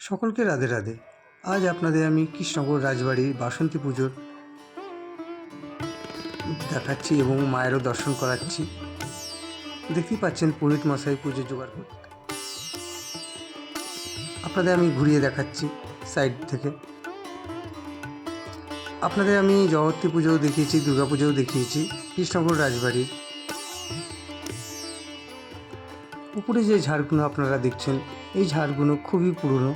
সকলকে রাধে রাধে। আজ আপনাদের আমি কৃষ্ণগর রাজবাড়ির বাসন্তী পুজোর দেখাচ্ছি এবং মায়েরও দর্শন করাচ্ছি। দেখতেই পাচ্ছেন পুরোহিত মশাই পুজো জোগাড় করতে। আপনাদের আমি ঘুরিয়ে দেখাচ্ছি সাইড থেকে। আপনাদের আমি জগত্রী পুজোও দেখিয়েছি, দুর্গা পুজোও দেখিয়েছি কৃষ্ণনগর রাজবাড়ির। উপরে যে ঝাড়গুলো আপনারা দেখছেন, এই ঝাড়গুলো খুবই পুরনো।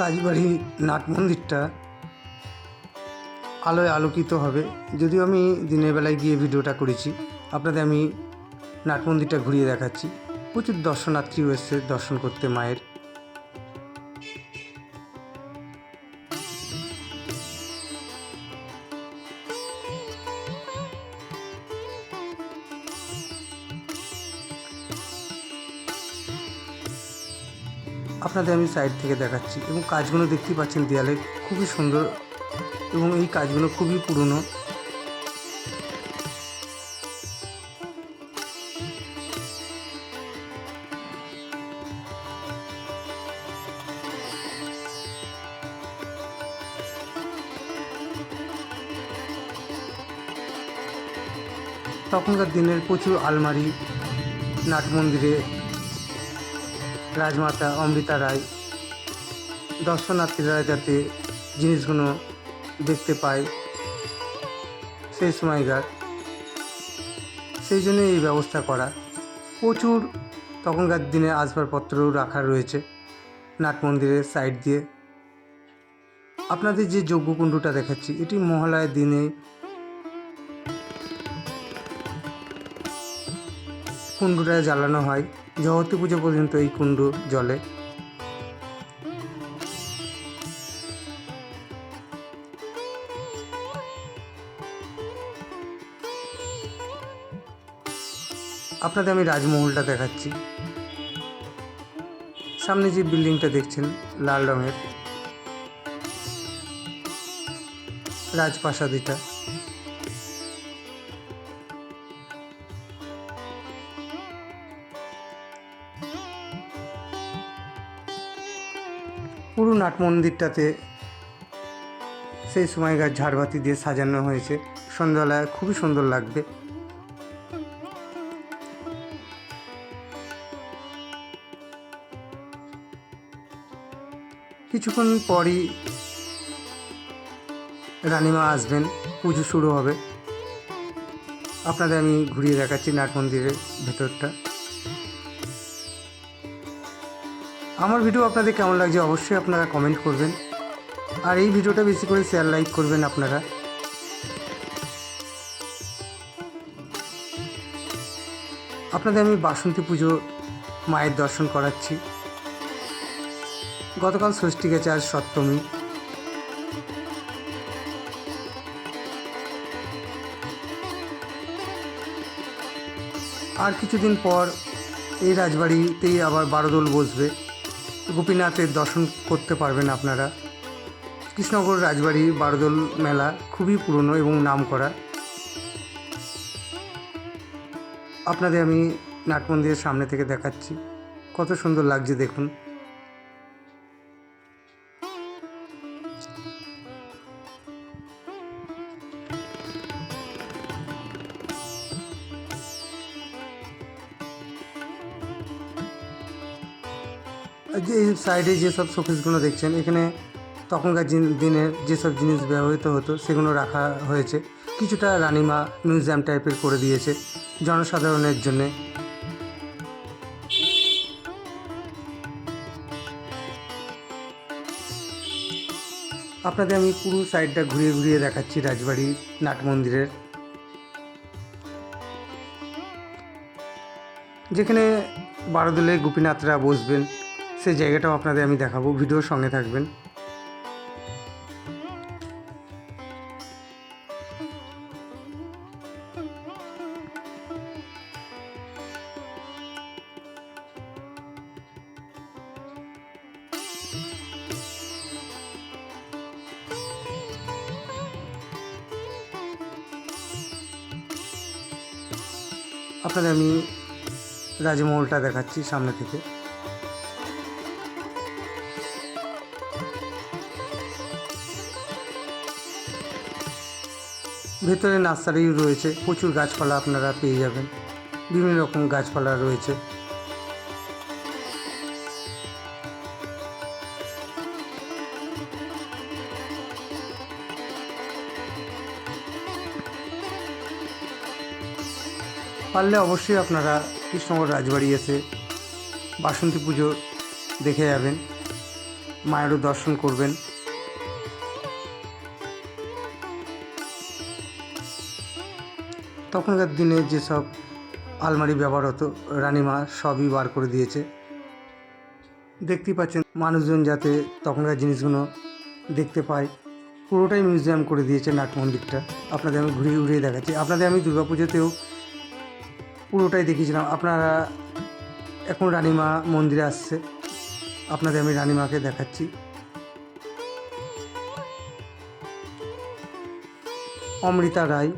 পুরো রাজবাড়ির নাট মন্দিরটা আলোয় আলোকিত হবে। যদিও আমি দিনের বেলায় গিয়ে ভিডিওটা করেছি। আপনাদের আমি নাট মন্দিরটা ঘুরিয়ে দেখাচ্ছি। প্রচুর দর্শনার্থীও এসছে দর্শন করতে মায়ের। আপনাদের আমি সাইড থেকে দেখাচ্ছি এবং কাজগুলো দেখতেই পাচ্ছেন দেয়ালে খুবই সুন্দর এবং এই কাজগুলো খুবই পুরনো। তখনকার দিনের প্রচুর আলমারি, নাট মন্দিরে রাজমাতা অমৃতা রায় দর্শনার্থীরা যাতে জিনিসগুলো দেখতে পায়, সেই সময়কার সেই জন্য এই ব্যবস্থা করা। প্রচুর তখনকার দিনে আসবাবপত্রও রাখা রয়েছে নাট মন্দিরের সাইড দিয়ে। আপনাদের যে যজ্ঞকুণ্ডটা দেখাচ্ছি, এটি মহালয়ের দিনে কুণ্ডটা জ্বালানো হয়। জগতী পুজো পর্যন্ত এই কুণ্ড জলে। আপনাদের আমি রাজমহলটা দেখাচ্ছি। সামনে যে বিল্ডিংটা দেখছেন, লাল রঙের। রাজপ্রাসাদ এটা। পুরো নাট মন্দিরটাতে সেই সময়কার ঝাড়বাতি দিয়ে সাজানো হয়েছে। সন্ধ্যাবেলায় খুবই সুন্দর লাগবে। কিছুক্ষণ পরই রানিমা আসবেন, পুজো শুরু হবে। আপনাদের আমি ঘুরিয়ে দেখাচ্ছি নাট মন্দিরের ভেতরটা। আমার ভিডিও আপনাদের কেমন লাগছে অবশ্যই আপনারা কমেন্ট করবেন। আর এই ভিডিওটা বেশি করে শেয়ার লাইক করবেন আপনারা। আপনাদের আমি বাসন্তী পুজো মায়ের দর্শন করাচ্ছি। গতকাল ষষ্ঠী গেছে, আজ সপ্তমী। আর কিছুদিন পর এই রাজবাড়িতেই আবার বারোদোল বসবে। গোপীনাথের দর্শন করতে পারবেন আপনারা। কৃষ্ণনগর রাজবাড়ি, বারোদোল মেলা খুবই পুরনো এবং নাম করা আপনাদের আমি নাটমন্দিরের সামনে থেকে দেখাচ্ছি। কত সুন্দর লাগছে দেখুন। যে সাইডে যেসব শোকেসগুলো দেখছেন, এখানে তখনকার দিনের যেসব জিনিস ব্যবহৃত হতো, সেগুলো রাখা হয়েছে। কিছুটা রানিমা মিউজিয়াম টাইপের করে দিয়েছে, জনসাধারণের জন্যে। আপনাদের আমি পুরো সাইডটা ঘুরিয়ে ঘুরিয়ে দেখাচ্ছি, রাজবাড়ি, নাট মন্দিরের। যেখানে বারোদলে গোপীনাথরা বসবেন সেই জায়গাটাও আপনাদের আমি দেখাবো। ভিডিওর সঙ্গে থাকবেন। আপনাদের আমি রাজমহলটা দেখাচ্ছি সামনে থেকে। ভেতরে নার্সারি রয়েছে, প্রচুর গাছপালা আপনারা পেয়ে যাবেন। বিভিন্ন রকম গাছপালা রয়েছে। পারলে অবশ্যই আপনারা কৃষ্ণগড় রাজবাড়ি এসে বাসন্তী পুজো দেখে যাবেন, মায়েরও দর্শন করবেন। তখনকার দিনে যেসব আলমারি ব্যবহার হতো, রানীমা সবই বার করে দিয়েছে। দেখতেই পাচ্ছেন, মানুষজন যাতে তখনকার জিনিসগুলো দেখতে পায়, পুরোটাই মিউজিয়াম করে দিয়েছে নাট মন্দিরটা। আপনাদের আমি ঘুরিয়ে ঘুরিয়ে দেখাচ্ছি। আপনাদের আমি দুর্গাপুজোতেও পুরোটাই দেখিয়েছিলাম। আপনারা এখন রানীমা মন্দিরে আসছে। আপনাদের আমি রানীমাকে দেখাচ্ছি। অমৃতা রায়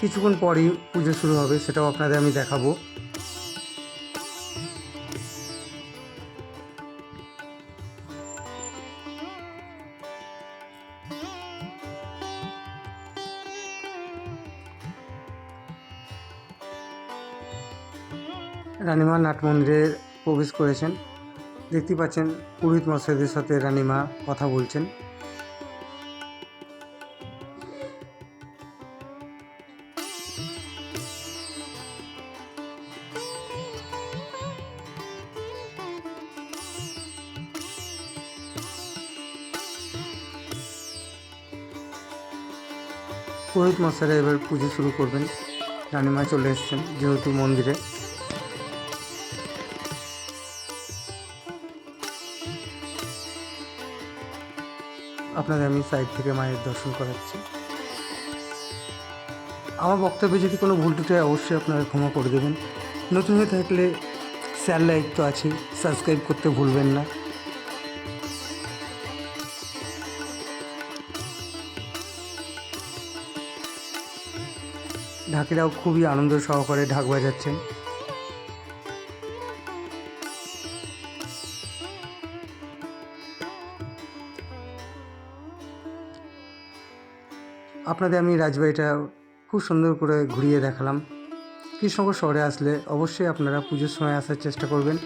কিছুক্ষণ পরই পুজো শুরু হবে, সেটাও আপনাদের আমি দেখাবো। রানিমা নাট মন্দিরে প্রবেশ করেছেন। দেখতে পাচ্ছেন পুরোহিত মশাইদের সাথে রানীমা কথা বলছেন। পুরোহিত মশাইরা এবার পুজো শুরু করবেন। রানীমা চলে এসেছেন যেহেতু মন্দিরে। আপনাদের আমি সাইড থেকে মায়ের দর্শন করাচ্ছি। আমার বক্তব্যে যদি কোনো ভুল টুটে অবশ্যই আপনারা ক্ষমা করে দেবেন। নতুন হয়ে থাকলে শেয়ার লাইক তো আছেই। সাবস্ক্রাইব করতে ভুলবেন না। ঢাকিরাও খুবই আনন্দ সহকারে ঢাক বাজাচ্ছেন। আপনাদের আমি রাজবাড়িটা খুব সুন্দর করে ঘুরিয়ে দেখালাম। কৃষ্ণগড় শহরে আসলে অবশ্যই আপনারা পুজোর সময় আসার চেষ্টা করবেন।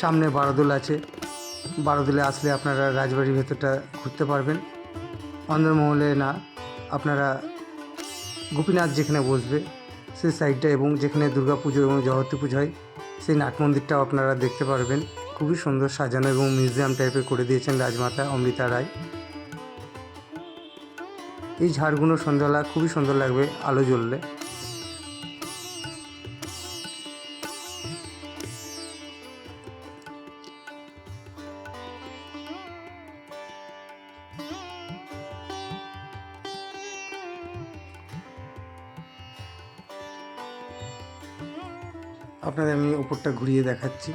সামনে বারোদোল আছে। বারোদোলে আসলে আপনারা রাজবাড়ির ভেতরটা ঘুরতে পারবেন। অন্দরমহলে না, আপনারা গোপীনাথ যেখানে বসবে সেই সাইডটা এবং যেখানে দুর্গা পুজো এবং জগতী পুজো হয়, সেই নাট মন্দিরটাও আপনারা দেখতে পারবেন। খুবই সুন্দর সাজানো এবং মিউজিয়াম টাইপের করে দিয়েছেন রাজমাতা অমৃতা রায়। এই ঝাড়গুলো সন্ধ্যাবেলা খুবই সুন্দর লাগবে, আলো জ্বললে। আপনাদের আমি উপরটা ঘুরিয়ে দেখাচ্ছি।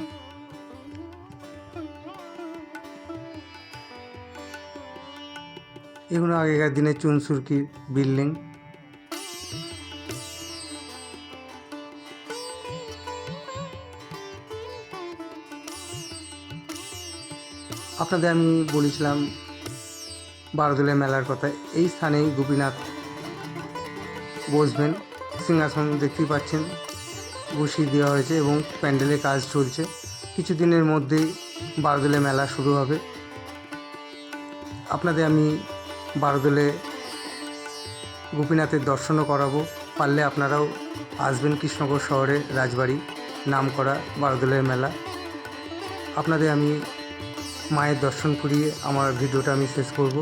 এগুলো আগেকার দিনে চুনসুরকির বিল্ডিং। আপনাদের আমি বলেছিলাম বারোদোলের মেলার কথা। এই স্থানেই গোপীনাথ বসবেন, সিংহাসন দেখতেই পাচ্ছেন। বসিয়ে দেওয়া হয়েছে এবং প্যান্ডেলের কাজ চলছে। কিছুদিনের মধ্যেই বারোদোলে মেলা শুরু হবে। আপনাদের আমি বারোদোলে গোপীনাথের দর্শনও করাবো। পারলে আপনারাও আসবেন কৃষ্ণগড় শহরে রাজবাড়ি নাম করা বারোদোলের মেলা। আপনাদের আমি মায়ের দর্শন করিয়ে আমার ভিডিওটা আমি শেষ করব।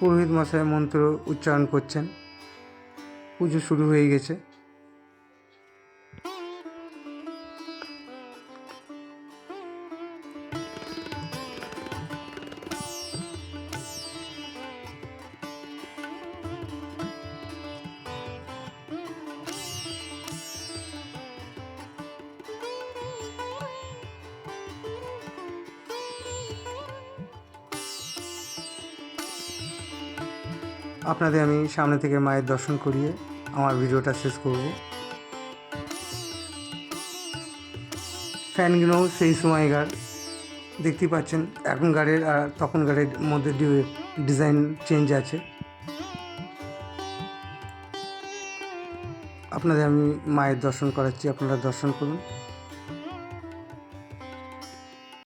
পুরোহিত মশাই মন্ত্র উচ্চারণ করছেন। পুজো শুরু হয়ে গেছে। আপনাদের আমি সামনে থেকে মায়ের দর্শন করিয়ে আমার ভিডিওটা শেষ করব। ফ্যানগুলো সেই সময়কার দেখতেই পাচ্ছেন এখনকারের আর তখনকারের মধ্যে ডিজাইন চেঞ্জ আছে। আপনাদের আমি মায়ের দর্শন করাচ্ছি, আপনারা দর্শন করুন।